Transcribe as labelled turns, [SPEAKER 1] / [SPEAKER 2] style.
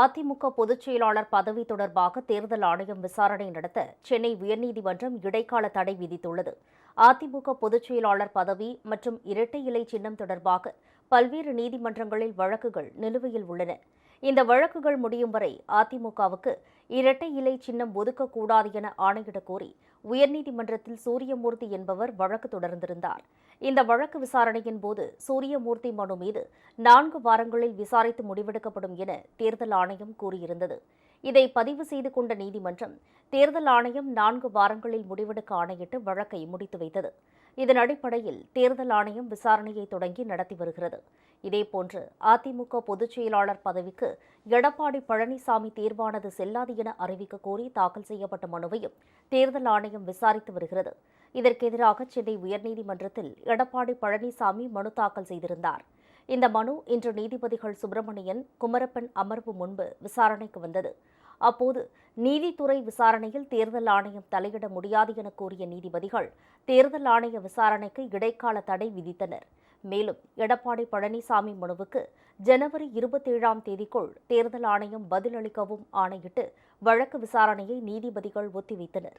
[SPEAKER 1] அதிமுக பொதுச் செயலாளர் பதவி தொடர்பாக தேர்தல் ஆணையம் விசாரணை நடத்த சென்னை உயர்நீதிமன்றம் இடைக்கால தடை விதித்துள்ளது. அதிமுக பொதுச் செயலாளர் பதவி மற்றும் இரட்டை இலை சின்னம் தொடர்பாக பல்வேறு நீதிமன்றங்களில் வழக்குகள் நிலுவையில் உள்ளன. இந்த வழக்குகள் முடியும் வரை அதிமுகவுக்கு இரட்டை இலை சின்னம் ஒதுக்கக்கூடாது என ஆணையிடக் கோரி உயர்நீதிமன்றத்தில் சூரியமூர்த்தி என்பவர் வழக்கு தொடர்ந்திருந்தார். இந்த வழக்கு விசாரணையின் போது சூரியமூர்த்தி மனு மீது நான்கு வாரங்களில் விசாரித்து முடிவெடுக்கப்படும் என தேர்தல் ஆணையம் கூறியிருந்தது. இதை பதிவு செய்து கொண்ட நீதிமன்றம் தேர்தல் ஆணையம் நான்கு வாரங்களில் முடிவெடுக்க ஆணையிட்டு வழக்கை முடித்து வைத்தது. இதன் அடிப்படையில் தேர்தல் ஆணையம் விசாரணையை தொடங்கி நடத்தி வருகிறது. இதேபோன்று அதிமுக பொதுச் செயலாளர் பதவிக்கு எடப்பாடி பழனிசாமி தேர்வானது செல்லாது என அறிவிக்க கோரி தாக்கல் செய்யப்பட்ட மனுவையும் தேர்தல் ஆணையம் விசாரித்து வருகிறது. இதற்கு எதிராக சென்னை உயர்நீதிமன்றத்தில் எடப்பாடி பழனிசாமி மனு தாக்கல் செய்திருந்தார். இந்த மனு இன்று நீதிபதிகள் சுப்பிரமணியன் குமரப்பன் அமர்வு முன்பு விசாரணைக்கு வந்தது. அப்போது நீதித்துறை விசாரணையில் தேர்தல் ஆணையம் தலையிட முடியாது என கூறிய நீதிபதிகள் தேர்தல் ஆணைய விசாரணைக்கு இடைக்கால தடை விதித்தனர். மேலும் எடப்பாடி பழனிசாமி மனுவுக்கு ஜனவரி இருபத்தேழாம் தேதிக்குள் தேர்தல் ஆணையம் பதிலளிக்கவும் ஆணையிட்டு வழக்கு விசாரணையை நீதிபதிகள் ஒத்திவைத்தனர்.